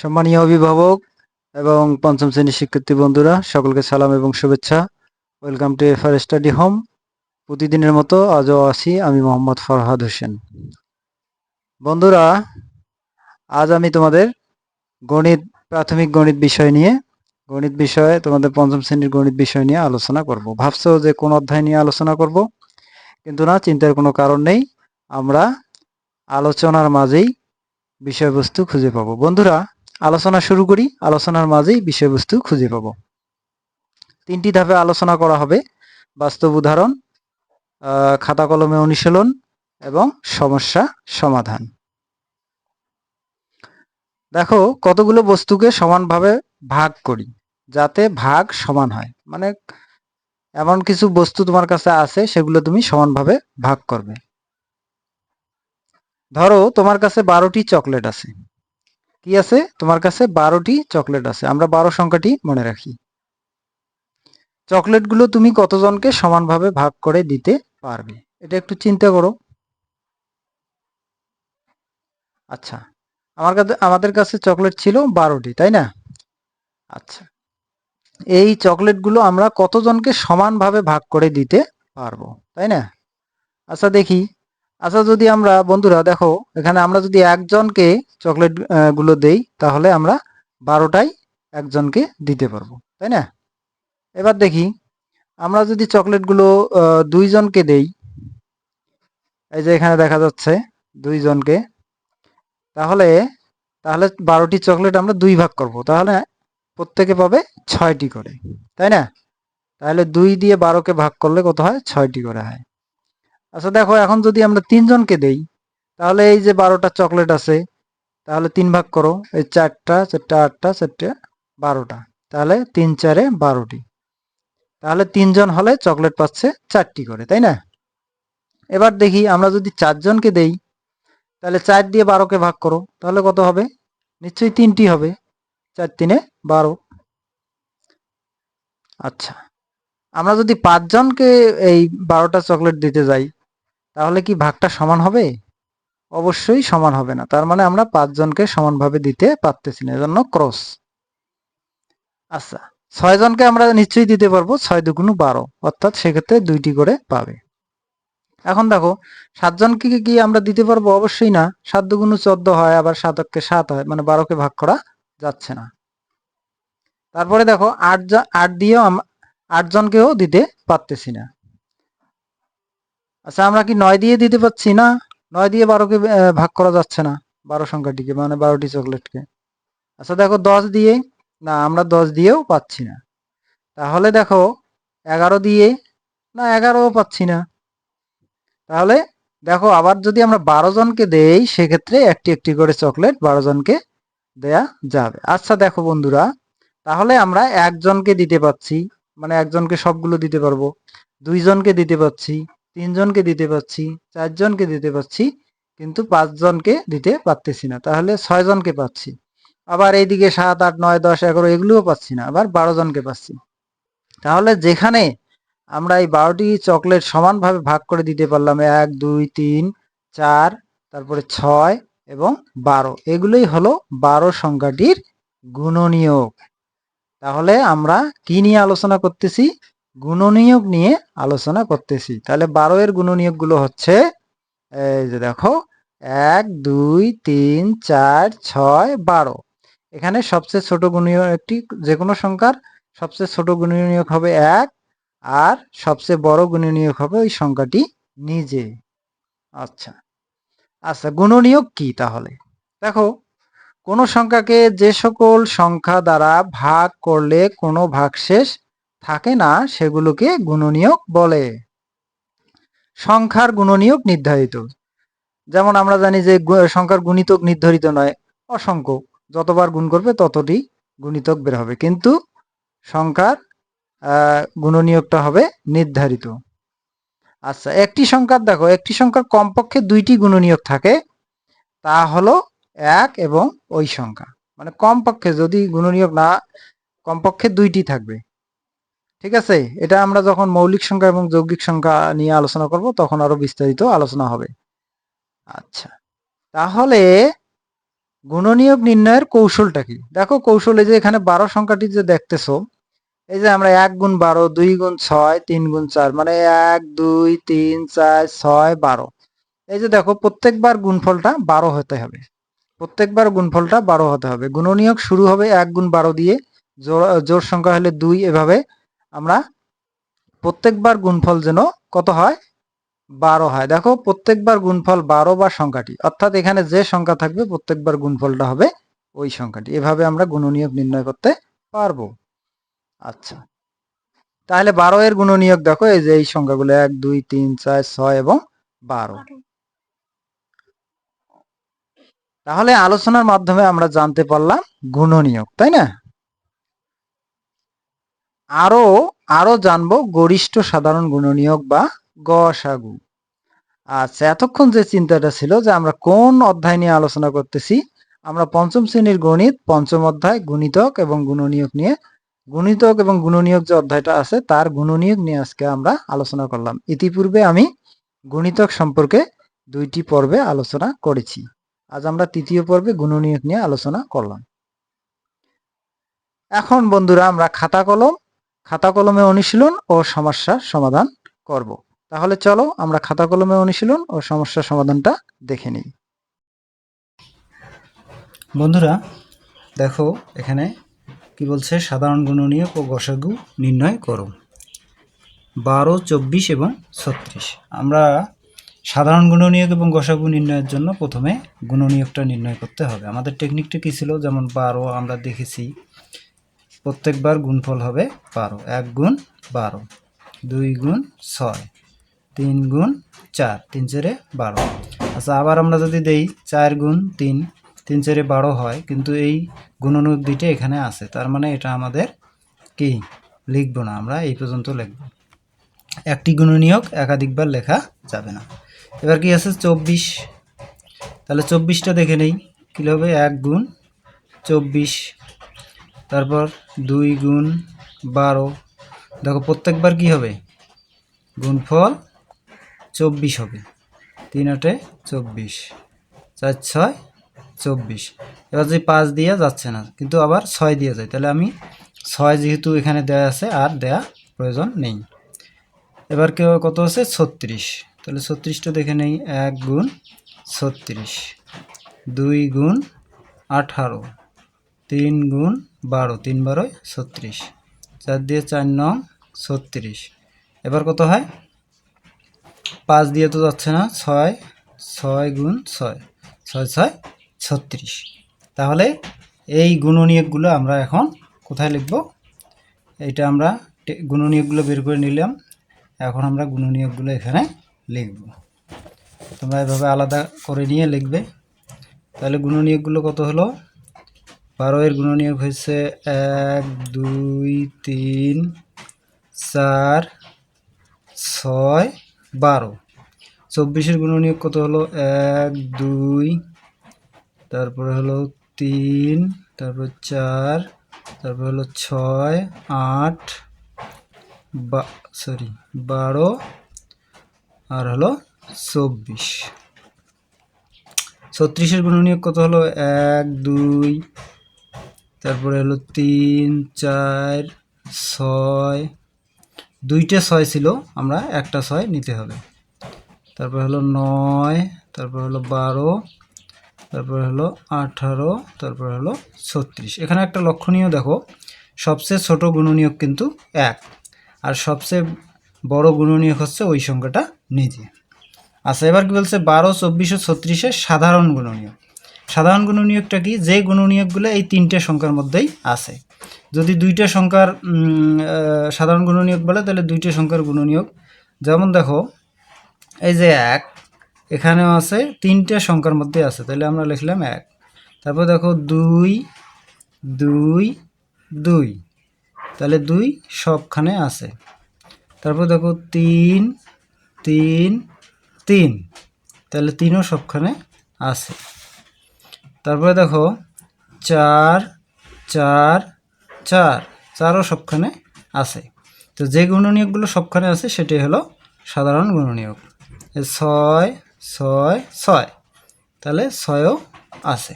সম্মানীয় অভিভাবক এবং পঞ্চম শ্রেণির শিক্ষার্থী বন্ধুরা, সকলকে সালাম এবং শুভেচ্ছা। Welcome to FR study home প্রতিদিনের মতো আজও আছি আমি মোহাম্মদ ফরহাদ হোসেন। বন্ধুরা, আজ আমি তোমাদের গণিত, প্রাথমিক গণিত বিষয় নিয়ে, গণিত বিষয়ে তোমাদের পঞ্চম শ্রেণির গণিত বিষয় নিয়ে আলোচনা করব। ভাবছ যে কোন অধ্যায় নিয়ে আলোচনা করব? কিন্তু না, চিন্তার কোনো কারণ নেই। আমরা আলোচনার মাঝেই বিষয়বস্তু খুঁজে পাবো। বন্ধুরা আলোচনা শুরু করি, আলোচনার মাঝেই বিষয়বস্তু খুঁজে পাব। তিনটি ধাপে আলোচনা করা হবে, বাস্তব উদাহরণ খাতা কলমে অনুশীলন এবং সমস্যা সমাধান। দেখো, কতগুলো বস্তুকে সমানভাবে ভাগ করি, যাতে ভাগ সমান হয়। মানে এমন কিছু বস্তু তোমার কাছে আছে, সেগুলো তুমি সমানভাবে ভাগ করবে। ধরো, তোমার কাছে বারোটি চকলেট আছে। কি আছে? তোমার কাছে বারোটি চকলেট আছে। আমরা বারো সংখ্যাটি মনে রাখি। চকলেটগুলো তুমি কতজনকে সমানভাবে ভাগ করে দিতে পারবে? এটা একটু চিন্তা করো। আচ্ছা আমার কাছে, আমাদের কাছে চকলেট ছিল বারোটি, তাই না? আচ্ছা এই চকলেটগুলো আমরা কতজনকে সমানভাবে ভাগ করে দিতে পারব, তাই না? আচ্ছা দেখি। আচ্ছা যদি আমরা, বন্ধুরা দেখো, এখানে আমরা যদি একজনকে চকলেটগুলো দেই, তাহলে আমরা বারোটাই একজনকে দিতে পারব, তাই না? এবার দেখি, আমরা যদি চকলেটগুলো দুইজনকে দেই, এই যে এখানে দেখা যাচ্ছে, দুইজনকে, তাহলে তাহলে বারোটি চকলেট আমরা দুই ভাগ করব, তাহলে প্রত্যেকে পাবে ছয়টি করে, তাই না? তাহলে দুই দিয়ে বারোকে ভাগ করলে কত হয়? ছয়টি করে হয়। আচ্ছা দেখো, এখন যদি আমরা তিনজনকে দেই, তাহলে এই যে বারোটা চকলেট আছে, তাহলে তিন ভাগ করো, এই চারটা চারটা, আটটা, চারটে, বারোটা, তাহলে তিন চারে বারোটি। তাহলে তিনজন হলে চকলেট পাচ্ছে চারটি করে, তাই না? এবার দেখি, আমরা যদি চারজনকে দেই, তাহলে চার দিয়ে বারোকে ভাগ করো, তাহলে কত হবে? নিশ্চয়ই তিনটি হবে, চার তিনে বারো। আচ্ছা আমরা যদি পাঁচজনকে এই বারোটা চকলেট দিতে যাই তাহলে কি ভাগটা সমান হবে? অবশ্যই সমান হবে না। তার মানে আমরা পাঁচজনকে সমানভাবে দিতে পারতেছি না, এজন্য ক্রস আচ্ছা ছয় জনকে আমরা নিশ্চয়ই দিতে পারব, ছয় দুগুণ বারো। অর্থাৎ সেক্ষেত্রে দুইটি করে পাবে। এখন দেখো, সাতজনকে কি আমরা দিতে পারব? অবশ্যই না। সাত দুগুণ চোদ্দ হয়, আবার সাতককে সাত হয় মানে বারোকে ভাগ করা যাচ্ছে না। তারপরে দেখো, আট আট দিয়েও আটজনকেও দিতে পারতেছি না। আচ্ছা আমরা কি নয় দিয়ে দিতে পারছি না? নয় দিয়ে বারোকে ভাগ করা যাচ্ছে না, বারো সংখ্যাটিকে মানে বারোটি চকলেটকে। আচ্ছা দেখো, দশ দিয়ে, না, আমরা দশ দিয়েও পাচ্ছি না। তাহলে দেখো, এগারো দিয়ে, না, এগারোও পাচ্ছি না। তাহলে দেখো, আবার যদি আমরা বারো জনকে দেই, সেক্ষেত্রে একটি একটি করে চকলেট বারো জনকে দেয়া যাবে। আচ্ছা দেখো, বন্ধুরা, তাহলে আমরা একজনকে দিতে পাচ্ছি মানে একজনকে সবগুলো দিতে পারব, দুইজনকে দিতে পাচ্ছি তিনজনকে দিতে পাচ্ছি চারজনকে দিতে পাচ্ছি কিন্তু পাঁচজনকে দিতে পারতেছি না। তাহলে ছয় জনকে পাচ্ছি। আবার এইদিকে সাত, আট, নয়, দশ, এগারো এগুলোও পাচ্ছি না, আবার বারো জনকে পাচ্ছি। তাহলে যেখানে আমরা এই বারোটি চকলেট সমানভাবে ভাগ করে দিতে পারলাম, এক, দুই, তিন, চার, তারপরে ছয় এবং বারো, এগুলোই হলো বারো সংখ্যাটির গুণনীয়ক। তাহলে আমরা কি নিয়ে আলোচনা করতেছি? গুণনীয়ক নিয়ে আলোচনা করতেছি। তাহলে বারো এর গুণনীয়কগুলো হচ্ছে, এই যে দেখো, এক, দুই, তিন, চার, ছয়, বারো। এখানে সবচেয়ে ছোট গুণনীয়ক একটি যে কোনো সংখ্যার সবচেয়ে ছোট গুণনীয়ক হবে এক, আর সবচেয়ে বড় গুণনীয়ক হবে ওই সংখ্যাটি নিজে। আচ্ছা। আচ্ছা গুণনীয়ক কি তাহলে? দেখো, কোনো সংখ্যাকে যে সকল সংখ্যা দ্বারা ভাগ করলে কোনো ভাগশেষ থাকে না সেগুলোকে গুণনীয়ক বলে। সংখ্যার গুণনীয়ক নির্ধারিত। যেমন আমরা জানি যে সংখ্যার গুণিতক নির্ধারিত নয়, অসংখ্য। যতবার গুণ করবে ততটি গুণিতক বের হবে। কিন্তু সংখ্যার গুণনীয়কটা হবে নির্ধারিত। আচ্ছা একটি সংখ্যার দেখো, একটি সংখ্যার কমপক্ষে দুইটি গুণনীয়ক থাকে। তা হলো এক এবং ওই সংখ্যা। মানে কমপক্ষে যদি গুণনীয়ক না, কমপক্ষে দুইটি থাকবে। ঠিক আছে? এটা আমরা যখন মৌলিক সংখ্যা এবং যৌগিক সংখ্যা নিয়ে আলোচনা করব, তখন আরও বিস্তারিত আলোচনা হবে। আচ্ছা। তাহলে গুণনীয়ক নির্ণয়ের কৌশলটা কি? দেখো কৌশল যে এখানে বারো সংখ্যাটি যে দেখতেছো, এই যে আমরা এক গুণ বারো, দুই গুণ ছয়, তিন গুণ চার মানে এক, দুই, তিন, চার, ছয়, বারো। এই যে দেখো, প্রত্যেকবার গুণফলটা বারো হতে হবে। প্রত্যেকবার গুণফলটা বারো হতে হবে। গুণনীয়ক শুরু হবে এক গুণ বারো দিয়ে জোর সংখ্যা হলে দুই, এভাবে আমরা প্রত্যেকবার গুণফল যেন কত হয়? বারো হয়। দেখো প্রত্যেকবার গুণফল বারো বা সংখ্যাটি অর্থাৎ এখানে যে সংখ্যা থাকবে প্রত্যেকবার গুণফলটা হবে ওই সংখ্যাটি। এভাবে আমরা গুণনীয়ক নির্ণয় করতে পারব। আচ্ছা তাহলে বারো এর গুণনীয়ক দেখো এই যে এই সংখ্যাগুলো এক দুই তিন চার ছয় এবং বারো। তাহলে আলোচনার মাধ্যমে আমরা জানতে পারলাম গুণনীয়ক তাই না? আরও আরও জানব গরিষ্ঠ সাধারণ গুণনীয়ক বা গসাগু আচ্ছা এতক্ষণ যে চিন্তাটা ছিল যে আমরা কোন অধ্যায় নিয়ে আলোচনা করতেছি, আমরা পঞ্চম শ্রেণির গণিত, পঞ্চম অধ্যায় গুণিতক এবং গুণনীয়ক নিয়ে, গুণিতক এবং গুণনীয়ক যে অধ্যায়টা আছে তার গুণনীয়ক নিয়ে আজকে আমরা আলোচনা করলাম। ইতিপূর্বে আমি গুণিতক সম্পর্কে দুইটি পর্বে আলোচনা করেছি। আজ আমরা তৃতীয় পর্বে গুণনীয়ক নিয়ে আলোচনা করলাম। এখন বন্ধুরা, আমরা খাতা কলম খাতা কলমে অনুশীলন ও সমস্যা সমাধান করব। তাহলে চলো আমরা খাতা কলমে অনুশীলন ও সমস্যা সমাধানটা দেখে নিই। বন্ধুরা, দেখো এখানে কি বলছে? সাধারণ গুণনীয়ক ও গসাগু নির্ণয় করো। বারো, চব্বিশ এবং ছত্রিশ। আমরা সাধারণ গুণনীয়ক এবং গসাগু নির্ণয়ের জন্য প্রথমে গুণনীয়কটা নির্ণয় করতে হবে। আমাদের টেকনিকটা কী ছিল? যেমন বারো আমরা দেখেছি। প্রত্যেকবার গুণফল হবে বারো। এক গুণ বারো। দুই গুণ ছয়। তিন গুণ চার। তিন চারে বারো। আচ্ছা আবার আমরা যদি দেই চার গুণ তিন তিন চারে বারো হয়, কিন্তু এই গুণনীয়ক দুইটা এখানে আছে। তার মানে এটা আমাদের কি? লিখব না আমরা, এই পর্যন্ত লিখব। একটি গুণনীয়ক একাধিকবার লেখা যাবে না। এবার কি আছে? চব্বিশ। তাহলে চব্বিশটা দেখে নেই। কী হবে? এক গুণ চব্বিশ তারপর দুই গুণ বারো। দেখো, প্রত্যেকবার কি হবে? গুণফল চব্বিশ হবে। তিন আটে চব্বিশ, চার ছয় চব্বিশ। এবার যদি পাঁচ দিয়ে যাচ্ছে না, কিন্তু আবার ছয় দিয়ে যায়, তাহলে আমি ছয় যেহেতু এখানে দেয়া আছে, আর দেয়া প্রয়োজন নেই। এবার কেউ কত আছে? ছত্রিশ। তাহলে ছত্রিশটা দেখে নেই, এক গুণ ছত্রিশ, দুই গুণ আঠারো। তিন গুণ বারো, তিন বারোয় ছত্রিশ। চার দিয়ে চার নং ছত্রিশ। এবার কত হয়? পাঁচ দিয়ে তো যাচ্ছে না, ছয় ছয় গুণ ছয় ছয় ছয়, ছত্রিশ। তাহলে এই গুণনীয়কগুলো আমরা এখন কোথায় লিখব? এইটা আমরা গুণনীয়কগুলো বের করে নিলাম। এখন আমরা গুণনীয়কগুলো এখানে লিখব। তোমরা এভাবে আলাদা করে নিয়ে লিখবে। তাহলে গুণনীয়কগুলো কত হলো? বারো এর গুণনীয়ক হয়েছে এক, দুই, তিন, চার, ছয়, বারো। চব্বিশের গুণনীয়ক কত হলো? এক, দুই, তারপরে হলো তিন, তারপর চার, তারপর হলো ছয়, আট, বা সরি বারো, আর হলো চব্বিশ। ছত্রিশের গুণনীয়ক কত হলো? এক, দুই তারপরে হলো তিন, চার, ছয়, দুইটা ছয় ছিল, আমরা একটা ছয় নিতে হবে। তারপরে হলো নয়, তারপর হলো বারো, তারপরে হলো আঠারো, তারপর হলো ছত্রিশ। এখানে একটা লক্ষণীয় দেখো, সবচেয়ে ছোট গুণনীয়ক কিন্তু এক, আর সবচেয়ে বড় গুণনীয়ক হচ্ছে ওই সংখ্যাটা নিজে। আচ্ছা এবার কি বলছে? বারো, চব্বিশ ও ছত্রিশের সাধারণ গুণনীয়ক। সাধারণ গুণনীয়কটা কি? যে গুণনীয়কগুলো এই তিনটে সংখ্যার মধ্যেই আছে। যদি দুইটা সংখ্যার সাধারণ গুণনীয়ক বলে, তাহলে দুইটা সংখ্যার গুণনীয়ক। যেমন দেখো, এই যে এক, এখানেও আছে, তিনটে সংখ্যার মধ্যে আছে, তাহলে আমরা লিখলাম এক। তারপর দেখো, দুই দুই দুই, তাহলে দুই সবখানে আছে। তারপর দেখো, তিন তিন তিন, তাহলে তিনও সবখানে আছে। তারপরে দেখো, চার চার চার। চারও সবখানে আছে। তো যে গুণনীয়কগুলো সবখানে আছে সেটি হলো সাধারণ গুণনীয়ক। ছয় ছয় ছয়। তাহলে ছয়ও আছে।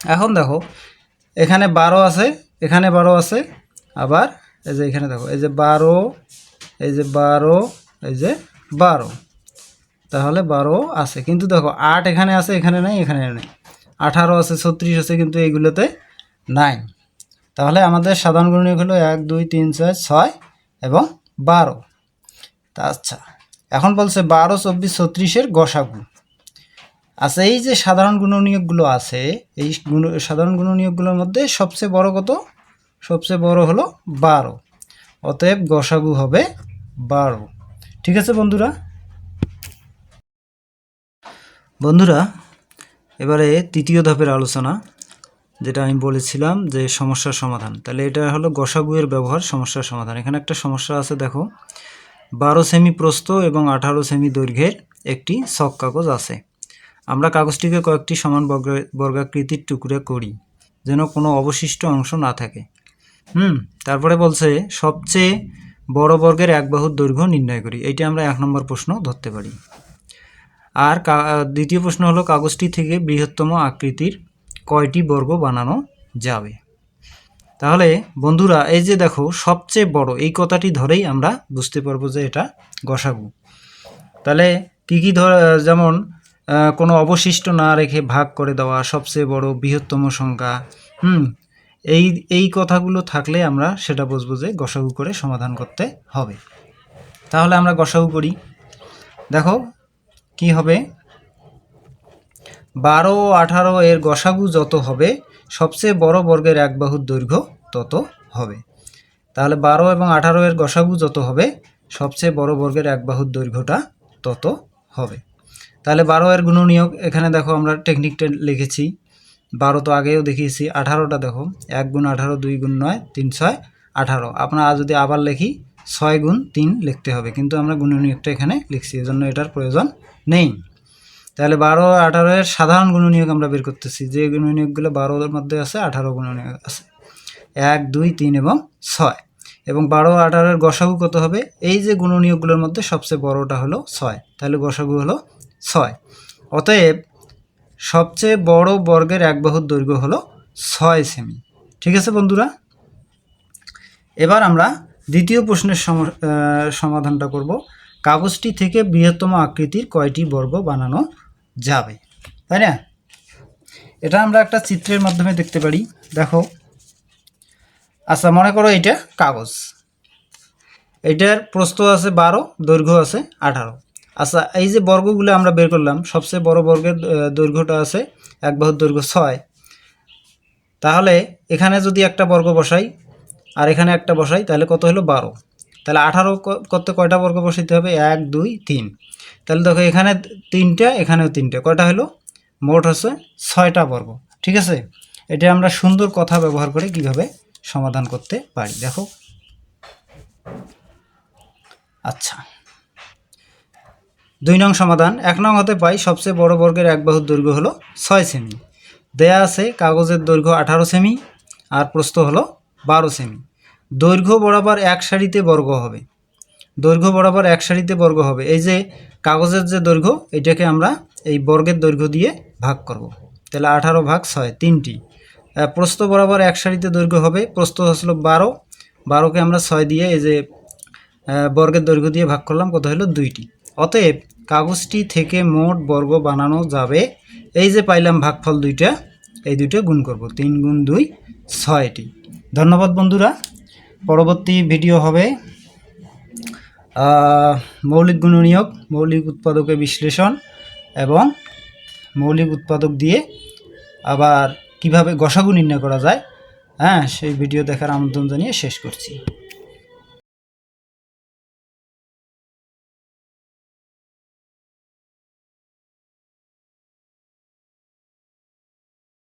এখন দেখো, এখানে বারো আছে, এখানে বারো আছে, আবার এই যে এখানে দেখো, এই যে বারো, এই যে বারো, এই যে বারো। তাহলে বারো আছে। কিন্তু দেখো, আট এখানে আছে, এখানে নাই, এখানে নেই। আঠারো আছে, ছত্রিশ আছে, কিন্তু এইগুলোতে নাই তাহলে আমাদের সাধারণ গুণনীয়ক হলো এক, দুই, তিন, চার, ছয় এবং বারো। তা আচ্ছা এখন বলছে বারো, চব্বিশ, ছত্রিশের গসাগু। আচ্ছা এই যে সাধারণ গুণনীয়কগুলো আছে, এই গুণ সাধারণ গুণনীয়কগুলোর মধ্যে সবচেয়ে বড় কত? সবচেয়ে বড় হলো বারো। অতএব গসাগু হবে বারো। ঠিক আছে বন্ধুরা? বন্ধুরা এবারে তৃতীয় ধাপের আলোচনা, যেটা আমি বলেছিলাম যে সমস্যার সমাধান। তাহলে এটা হলো গসাগুয়ের ব্যবহার, সমস্যার সমাধান। এখানে একটা সমস্যা আছে, দেখো। বারো সেমি প্রস্থ এবং আঠারো সেমি দৈর্ঘ্যের একটি শক কাগজ আছে। আমরা কাগজটিকে কয়েকটি সমান বর্গ- বর্গাকৃতির টুকরো করি, যেন কোনো অবশিষ্ট অংশ না থাকে। হুম, তারপরে বলছে, সবচেয়ে বড় বর্গের এক বাহুর দৈর্ঘ্য নির্ণয় করি। এইটা আমরা এক নম্বর প্রশ্ন ধরতে পারি। আর দ্বিতীয় প্রশ্ন হলো, কাগজটি থেকে বৃহত্তম আকৃতির কয়টি বর্গ বানানো যাবে? তাহলে, বন্ধুরা, এই যে দেখো, সবচেয়ে বড়, এই কথাটি ধরেই আমরা বুঝতে পারব যে এটা গসাগু। তাহলে, কী কী ধর, যেমন কোনো অবশিষ্ট না রেখে ভাগ করে দেওয়া, সবচেয়ে বড়, বৃহত্তম সংখ্যা, হুম, এই এই কথাগুলো থাকলে আমরা সেটা বুঝব যে গসাগু করে সমাধান করতে হবে। তাহলে আমরা গসাগু করি। দেখো কি হবে? বারো আঠারো এর গসাগু যত হবে, সবচেয়ে বড় বর্গের এক বাহুর দৈর্ঘ্য তত হবে। তাহলে বারো এবং আঠারো এর গসাগু যত হবে, সবচেয়ে বড় বর্গের এক বাহুর দৈর্ঘ্যটা তত হবে। তাহলে বারো এর গুণনীয়ক এখানে দেখো আমরা টেকনিকটা লিখেছি। বারো তো আগেও দেখিয়েছি, আঠারোটা দেখো, এক গুণ আঠারো দুই গুণ নয়, তিন ছয়, আঠারো। আপনারা যদি আবার লিখি ছয় গুণ তিন লিখতে হবে, কিন্তু আমরা গুণনীয়কটা এখানে লিখছি, এজন্য এটার প্রয়োজন নেই। তাহলে বারো আঠারো এর সাধারণ গুণনীয়ক আমরা বের করতেছি, যে গুণনীয়কগুলো বারোর মধ্যে আছে, আঠারো গুণনীয়ক আছে। এক, দুই, তিন এবং ছয়। এবং বারো আঠারোর গসাগু কত হবে? এই যে গুণনীয়কগুলোর মধ্যে সবচেয়ে বড়টা হলো ছয়, তাহলে গসাগু হলো ছয়। অতএব সবচেয়ে বড় বর্গের এক বাহুর দৈর্ঘ্য হলো ছয় সেমি। ঠিক আছে বন্ধুরা? এবার আমরা দ্বিতীয় প্রশ্নের সম- সমাধানটা করব। কাগজটি থেকে বৃহত্তম আকৃতির কয়টি বর্গ বানানো যাবে? তাই না? এটা আমরা একটা চিত্রের মাধ্যমে দেখতে পারি। দেখো। আচ্ছা মনে করো এটা কাগজ। এটার প্রস্থ আছে বারো, দৈর্ঘ্য আছে আঠারো। আচ্ছা এই যে বর্গগুলো আমরা বের করলাম, সবচেয়ে বড় বর্গের দৈর্ঘ্যটা আছে এক বাহুর দৈর্ঘ্য ছয়। তাহলে এখানে যদি একটা বর্গ বসাই আর এখানে একটা বসাই, তাহলে কত হলো বারো? তাহলে আঠারো করতে কয়টা বর্গ বসাইতে হবে? এক, দুই, তিন। তাহলে দেখো এখানে তিনটা, এখানেও তিনটা। কয়টা হলো? মোট হচ্ছে ছয়টা বর্গ। ঠিক আছে? এটা আমরা সুন্দর কথা ব্যবহার করে কীভাবে সমাধান করতে পারি? দেখো। আচ্ছা। দুই নং সমাধান। এক নং হতে পাই সবচেয়ে বড় বর্গের এক বাহুর দৈর্ঘ্য হলো ছয় সেমি। দেয়া আছে কাগজের দৈর্ঘ্য আঠারো সেমি, আর প্রস্থ হলো বারো সেমি। দৈর্ঘ্য বরাবর এক সারিতে বর্গ হবে। দৈর্ঘ্য বরাবর এক সারিতে বর্গ হবে। এই যে কাগজের যে দৈর্ঘ্য এটাকে আমরা এই বর্গের দৈর্ঘ্য দিয়ে ভাগ করব। তাহলে আঠারো ভাগ ছয় তিনটি। আহ, প্রস্থ বরাবর এক সারিতে দৈর্ঘ্য হবে। প্রস্থ হচ্ছিল বারো। বারোকে আমরা ছয় দিয়ে এই যে বর্গের দৈর্ঘ্য দিয়ে ভাগ করলাম কত হলো দুইটি। অতএব কাগজটি থেকে মোট বর্গ বানানো যাবে। এই যে পাইলাম ভাগফল দুইটা এই দুইটা গুণ করব। তিন গুণ দুই ছয়টি। ধন্যবাদ বন্ধুরা। পরবর্তী ভিডিও হবে। মৌলিক গুণনীয়ক, মৌলিক উৎপাদকের বিশ্লেষণ এবং মৌলিক উৎপাদক দিয়ে আবার কীভাবে গসাগু নির্ণয় করা যায় হ্যাঁ সেই ভিডিও দেখার আমন্ত্রণ জানিয়ে শেষ করছি।